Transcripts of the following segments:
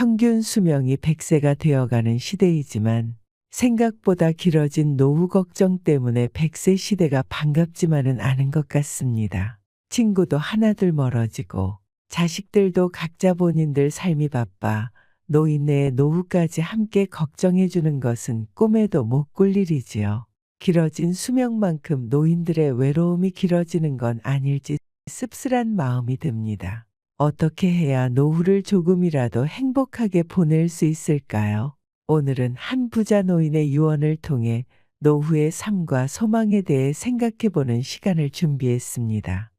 평균 수명이 100세가 되어가는 시대이지만 생각보다 길어진 노후 걱정 때문에 100세 시대가 반갑지만은 않은 것 같습니다. 친구도 하나둘 멀어지고 자식들도 각자 본인들 삶이 바빠 노인네의 노후까지 함께 걱정해 주는 것은 꿈에도 못 꿀 일이지요. 길어진 수명만큼 노인들의 외로움이 길어지는 건 아닐지 씁쓸한 마음이 듭니다. 어떻게 해야 노후를 조금이라도 행복하게 보낼 수 있을까요? 오늘은 한 부자 노인의 유언을 통해 노후의 삶과 소망에 대해 생각해 보는 시간을 준비했습니다.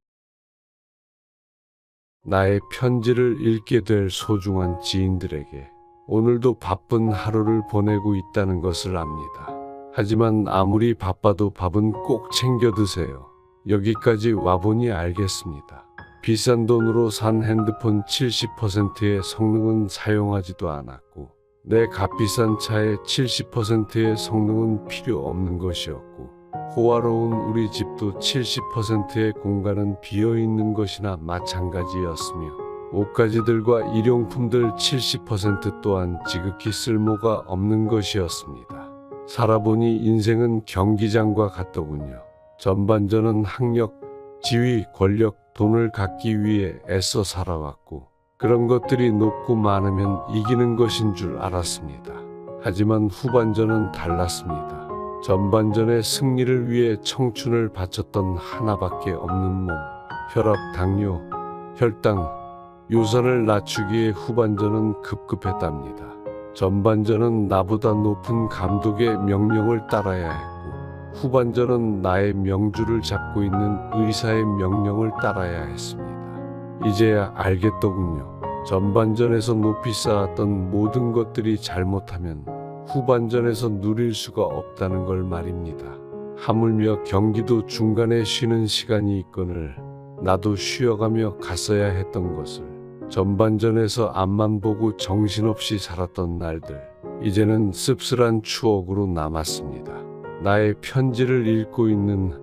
나의 편지를 읽게 될 소중한 지인들에게 오늘도 바쁜 하루를 보내고 있다는 것을 압니다. 하지만 아무리 바빠도 밥은 꼭 챙겨 드세요. 여기까지 와보니 알겠습니다. 비싼 돈으로 산 핸드폰 70%의 성능은 사용하지도 않았고, 내 값비싼 차의 70%의 성능은 필요 없는 것이었고, 호화로운 우리 집도 70%의 공간은 비어 있는 것이나 마찬가지였으며, 옷가지들과 일용품들 70% 또한 지극히 쓸모가 없는 것이었습니다. 살아보니 인생은 경기장과 같더군요. 전반전은 학력, 지위, 권력, 돈을 갖기 위해 애써 살아왔고 그런 것들이 높고 많으면 이기는 것인 줄 알았습니다. 하지만 후반전은 달랐습니다. 전반전의 승리를 위해 청춘을 바쳤던 하나밖에 없는 몸, 혈압, 당뇨, 혈당, 유산을 낮추기에 후반전은 급급했답니다. 전반전은 나보다 높은 감독의 명령을 따라야 했고 후반전은 나의 명주를 잡고 있는 의사의 명령을 따라야 했습니다. 이제야 알겠더군요. 전반전에서 높이 쌓았던 모든 것들이 잘못하면 후반전에서 누릴 수가 없다는 걸 말입니다. 하물며 경기도 중간에 쉬는 시간이 있거늘 나도 쉬어가며 갔어야 했던 것을 전반전에서 앞만 보고 정신없이 살았던 날들 이제는 씁쓸한 추억으로 남았습니다. 나의 편지를 읽고 있는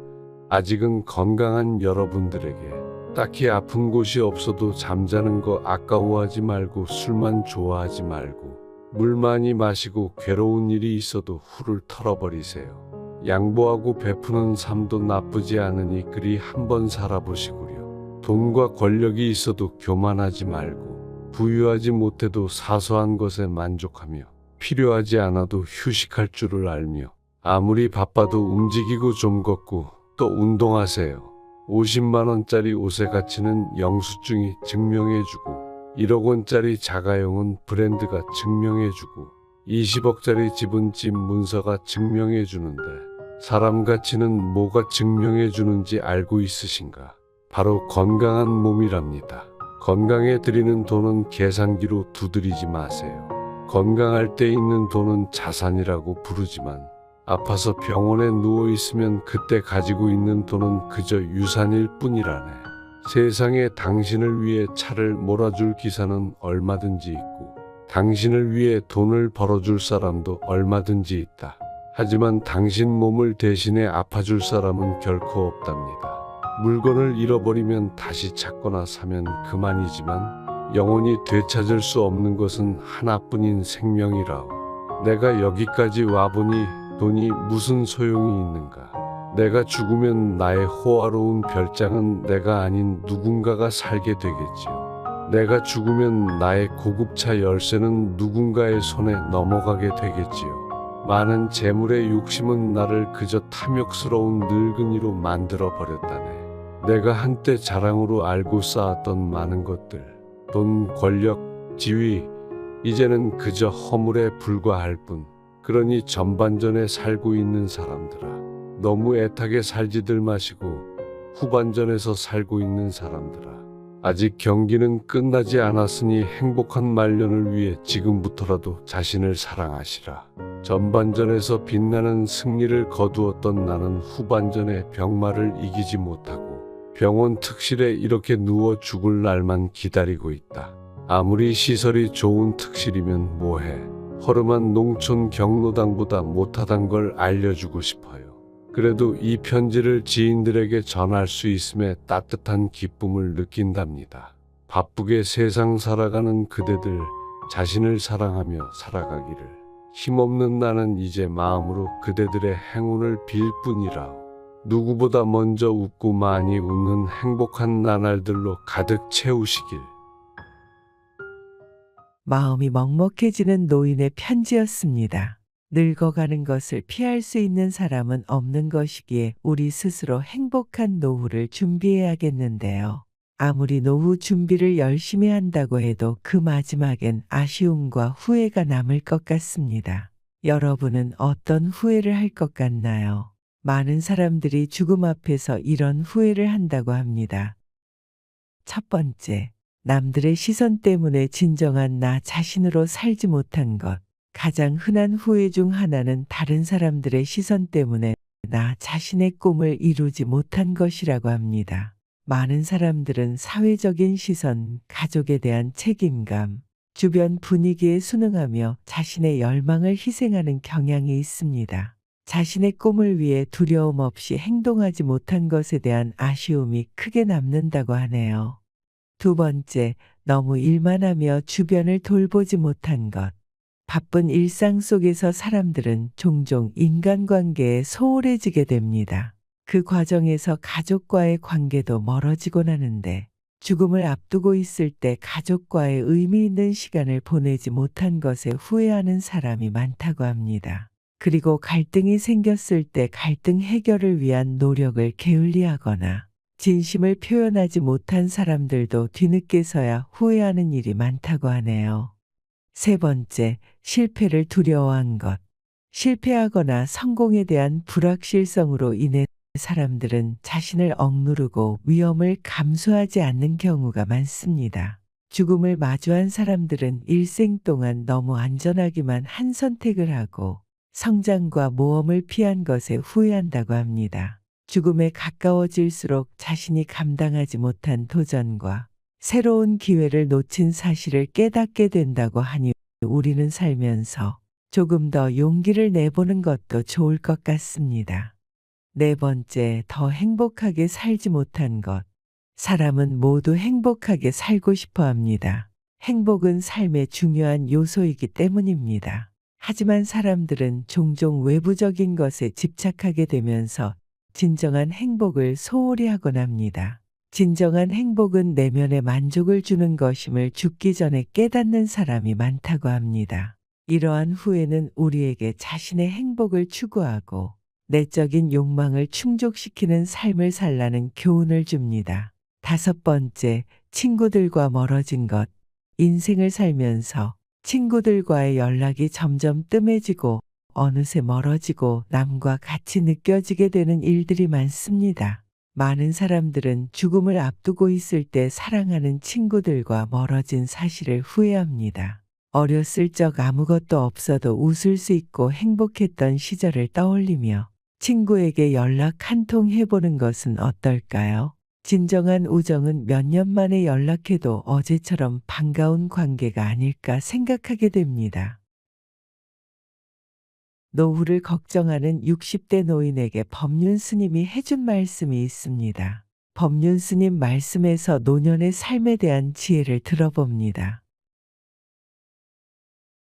아직은 건강한 여러분들에게 딱히 아픈 곳이 없어도 잠자는 거 아까워하지 말고 술만 좋아하지 말고 물 많이 마시고 괴로운 일이 있어도 후를 털어버리세요. 양보하고 베푸는 삶도 나쁘지 않으니 그리 한번 살아보시구려. 돈과 권력이 있어도 교만하지 말고 부유하지 못해도 사소한 것에 만족하며 필요하지 않아도 휴식할 줄을 알며 아무리 바빠도 움직이고 좀 걷고 또 운동하세요. 50만원짜리 옷의 가치는 영수증이 증명해주고 1억 원짜리 자가용은 브랜드가 증명해주고 20억짜리 집은 집 문서가 증명해주는데 사람 가치는 뭐가 증명해주는지 알고 있으신가? 바로 건강한 몸이랍니다. 건강에 들이는 돈은 계산기로 두드리지 마세요. 건강할 때 있는 돈은 자산이라고 부르지만 아파서 병원에 누워 있으면 그때 가지고 있는 돈은 그저 유산일 뿐이라네. 세상에 당신을 위해 차를 몰아줄 기사는 얼마든지 있고, 당신을 위해 돈을 벌어줄 사람도 얼마든지 있다. 하지만 당신 몸을 대신해 아파줄 사람은 결코 없답니다. 물건을 잃어버리면 다시 찾거나 사면 그만이지만, 영원히 되찾을 수 없는 것은 하나뿐인 생명이라오. 내가 여기까지 와보니 돈이 무슨 소용이 있는가? 내가 죽으면 나의 호화로운 별장은 내가 아닌 누군가가 살게 되겠지요. 내가 죽으면 나의 고급차 열쇠는 누군가의 손에 넘어가게 되겠지요. 많은 재물의 욕심은 나를 그저 탐욕스러운 늙은이로 만들어 버렸다네. 내가 한때 자랑으로 알고 쌓았던 많은 것들, 돈, 권력, 지위, 이제는 그저 허물에 불과할 뿐. 그러니 전반전에 살고 있는 사람들아, 너무 애타게 살지들 마시고 후반전에서 살고 있는 사람들아, 아직 경기는 끝나지 않았으니 행복한 말년을 위해 지금부터라도 자신을 사랑하시라. 전반전에서 빛나는 승리를 거두었던 나는 후반전에 병마를 이기지 못하고 병원 특실에 이렇게 누워 죽을 날만 기다리고 있다. 아무리 시설이 좋은 특실이면 뭐해. 허름한 농촌 경로당보다 못하단 걸 알려주고 싶어요. 그래도 이 편지를 지인들에게 전할 수 있음에 따뜻한 기쁨을 느낀답니다. 바쁘게 세상 살아가는 그대들, 자신을 사랑하며 살아가기를. 힘없는 나는 이제 마음으로 그대들의 행운을 빌 뿐이라오. 누구보다 먼저 웃고 많이 웃는 행복한 나날들로 가득 채우시길. 마음이 먹먹해지는 노인의 편지였습니다. 늙어가는 것을 피할 수 있는 사람은 없는 것이기에 우리 스스로 행복한 노후를 준비해야겠는데요. 아무리 노후 준비를 열심히 한다고 해도 그 마지막엔 아쉬움과 후회가 남을 것 같습니다. 여러분은 어떤 후회를 할 것 같나요? 많은 사람들이 죽음 앞에서 이런 후회를 한다고 합니다. 첫 번째, 남들의 시선 때문에 진정한 나 자신으로 살지 못한 것. 가장 흔한 후회 중 하나는 다른 사람들의 시선 때문에 나 자신의 꿈을 이루지 못한 것이라고 합니다. 많은 사람들은 사회적인 시선, 가족에 대한 책임감, 주변 분위기에 순응하며 자신의 열망을 희생하는 경향이 있습니다. 자신의 꿈을 위해 두려움 없이 행동하지 못한 것에 대한 아쉬움이 크게 남는다고 하네요. 두 번째, 너무 일만 하며 주변을 돌보지 못한 것. 바쁜 일상 속에서 사람들은 종종 인간관계에 소홀해지게 됩니다. 그 과정에서 가족과의 관계도 멀어지곤 하는데 죽음을 앞두고 있을 때 가족과의 의미 있는 시간을 보내지 못한 것에 후회하는 사람이 많다고 합니다. 그리고 갈등이 생겼을 때 갈등 해결을 위한 노력을 게을리하거나 진심을 표현하지 못한 사람들도 뒤늦게서야 후회하는 일이 많다고 하네요. 세 번째, 실패를 두려워한 것. 실패하거나 성공에 대한 불확실성으로 인해 사람들은 자신을 억누르고 위험을 감수하지 않는 경우가 많습니다. 죽음을 마주한 사람들은 일생 동안 너무 안전하기만 한 선택을 하고 성장과 모험을 피한 것에 후회한다고 합니다. 죽음에 가까워질수록 자신이 감당하지 못한 도전과 새로운 기회를 놓친 사실을 깨닫게 된다고 하니 우리는 살면서 조금 더 용기를 내보는 것도 좋을 것 같습니다. 네 번째, 더 행복하게 살지 못한 것. 사람은 모두 행복하게 살고 싶어 합니다. 행복은 삶의 중요한 요소이기 때문입니다. 하지만 사람들은 종종 외부적인 것에 집착하게 되면서 진정한 행복을 소홀히 하곤 합니다. 진정한 행복은 내면의 만족을 주는 것임을 죽기 전에 깨닫는 사람이 많다고 합니다. 이러한 후회는 우리에게 자신의 행복을 추구하고 내적인 욕망을 충족시키는 삶을 살라는 교훈을 줍니다. 다섯 번째, 친구들과 멀어진 것. 인생을 살면서 친구들과의 연락이 점점 뜸해지고 어느새 멀어지고 남과 같이 느껴지게 되는 일들이 많습니다. 많은 사람들은 죽음을 앞두고 있을 때 사랑하는 친구들과 멀어진 사실을 후회합니다. 어렸을 적 아무것도 없어도 웃을 수 있고 행복했던 시절을 떠올리며 친구에게 연락 한 통 해보는 것은 어떨까요? 진정한 우정은 몇 년 만에 연락해도 어제처럼 반가운 관계가 아닐까 생각하게 됩니다. 노후를 걱정하는 60대 노인에게 법륜 스님이 해준 말씀이 있습니다. 법륜 스님 말씀에서 노년의 삶에 대한 지혜를 들어봅니다.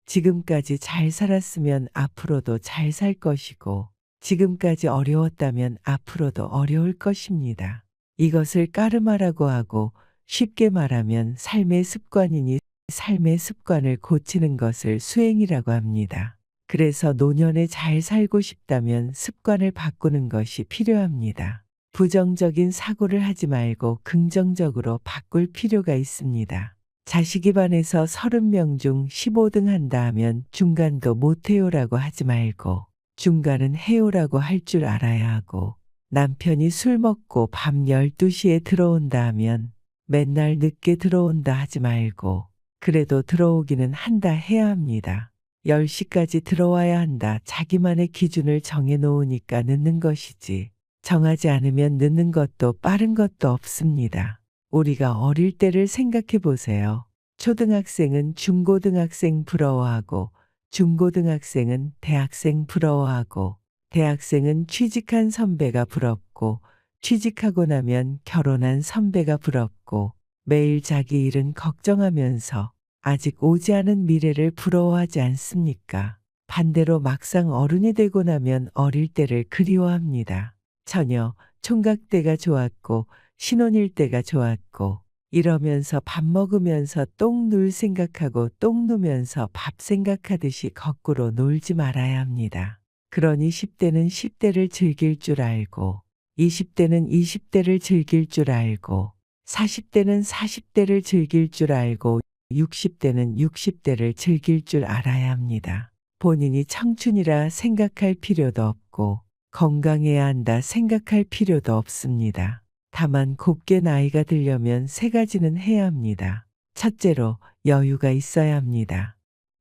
지금까지 잘 살았으면 앞으로도 잘 살 것이고, 지금까지 어려웠다면 앞으로도 어려울 것입니다. 이것을 까르마라고 하고 쉽게 말하면 삶의 습관이니 삶의 습관을 고치는 것을 수행이라고 합니다. 그래서 노년에 잘 살고 싶다면 습관을 바꾸는 것이 필요합니다. 부정적인 사고를 하지 말고 긍정적으로 바꿀 필요가 있습니다. 자식이 반에서 30명 중 15등 한다 하면 중간도 못해요라고 하지 말고 중간은 해요라고 할 줄 알아야 하고 남편이 술 먹고 밤 12시에 들어온다 하면 맨날 늦게 들어온다 하지 말고 그래도 들어오기는 한다 해야 합니다. 10시까지 들어와야 한다. 자기만의 기준을 정해 놓으니까 늦는 것이지. 정하지 않으면 늦는 것도 빠른 것도 없습니다. 우리가 어릴 때를 생각해 보세요. 초등학생은 중고등학생 부러워하고 중고등학생은 대학생 부러워하고 대학생은 취직한 선배가 부럽고 취직하고 나면 결혼한 선배가 부럽고 매일 자기 일은 걱정하면서 아직 오지 않은 미래를 부러워하지 않습니까? 반대로 막상 어른이 되고 나면 어릴 때를 그리워합니다. 처녀, 총각 때가 좋았고, 신혼일 때가 좋았고, 이러면서 밥 먹으면서 똥 눌 생각하고 똥 누면서 밥 생각하듯이 거꾸로 놀지 말아야 합니다. 그러니 10대는 10대를 즐길 줄 알고, 20대는 20대를 즐길 줄 알고, 40대는 40대를 즐길 줄 알고, 60대는 60대를 즐길 줄 알아야 합니다. 본인이 청춘이라 생각할 필요도 없고, 건강해야 한다 생각할 필요도 없습니다. 다만 곱게 나이가 들려면 세 가지는 해야 합니다. 첫째로 여유가 있어야 합니다.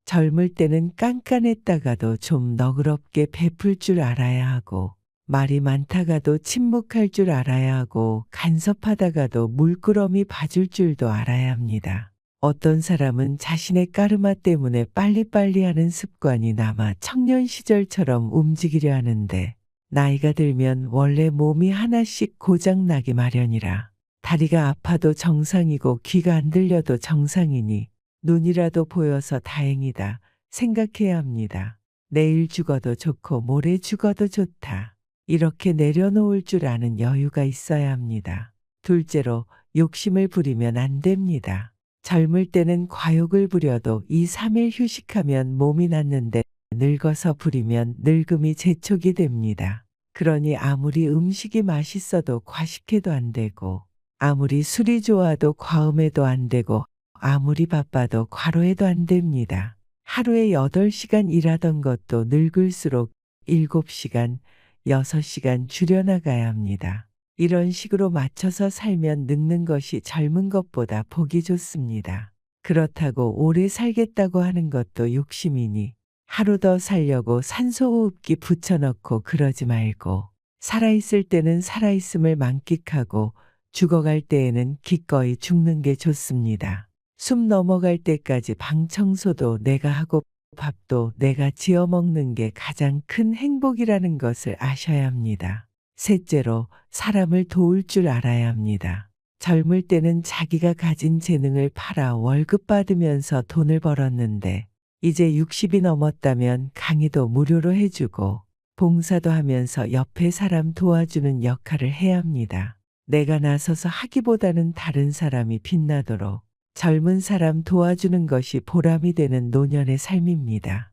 젊을 때는 깐깐했다가도 좀 너그럽게 베풀 줄 알아야 하고, 말이 많다가도 침묵할 줄 알아야 하고, 간섭하다가도 물끄러미 봐줄 줄도 알아야 합니다. 어떤 사람은 자신의 까르마 때문에 빨리빨리 하는 습관이 남아 청년 시절처럼 움직이려 하는데, 나이가 들면 원래 몸이 하나씩 고장나기 마련이라 다리가 아파도 정상이고 귀가 안 들려도 정상이니 눈이라도 보여서 다행이다 생각해야 합니다. 내일 죽어도 좋고 모레 죽어도 좋다. 이렇게 내려놓을 줄 아는 여유가 있어야 합니다. 둘째로 욕심을 부리면 안 됩니다. 젊을 때는 과욕을 부려도 2, 3일 휴식하면 몸이 낫는데 늙어서 부리면 늙음이 재촉이 됩니다. 그러니 아무리 음식이 맛있어도 과식해도 안 되고, 아무리 술이 좋아도 과음해도 안 되고, 아무리 바빠도 과로해도 안 됩니다. 하루에 8시간 일하던 것도 늙을수록 7시간, 6시간 줄여나가야 합니다. 이런 식으로 맞춰서 살면 늙는 것이 젊은 것보다 보기 좋습니다. 그렇다고 오래 살겠다고 하는 것도 욕심이니 하루 더 살려고 산소호흡기 붙여넣고 그러지 말고 살아있을 때는 살아있음을 만끽하고 죽어갈 때에는 기꺼이 죽는 게 좋습니다. 숨 넘어갈 때까지 방 청소도 내가 하고 밥도 내가 지어 먹는 게 가장 큰 행복이라는 것을 아셔야 합니다. 셋째로 사람을 도울 줄 알아야 합니다. 젊을 때는 자기가 가진 재능을 팔아 월급 받으면서 돈을 벌었는데 이제 60이 넘었다면 강의도 무료로 해주고 봉사도 하면서 옆에 사람 도와주는 역할을 해야 합니다. 내가 나서서 하기보다는 다른 사람이 빛나도록 젊은 사람 도와주는 것이 보람이 되는 노년의 삶입니다.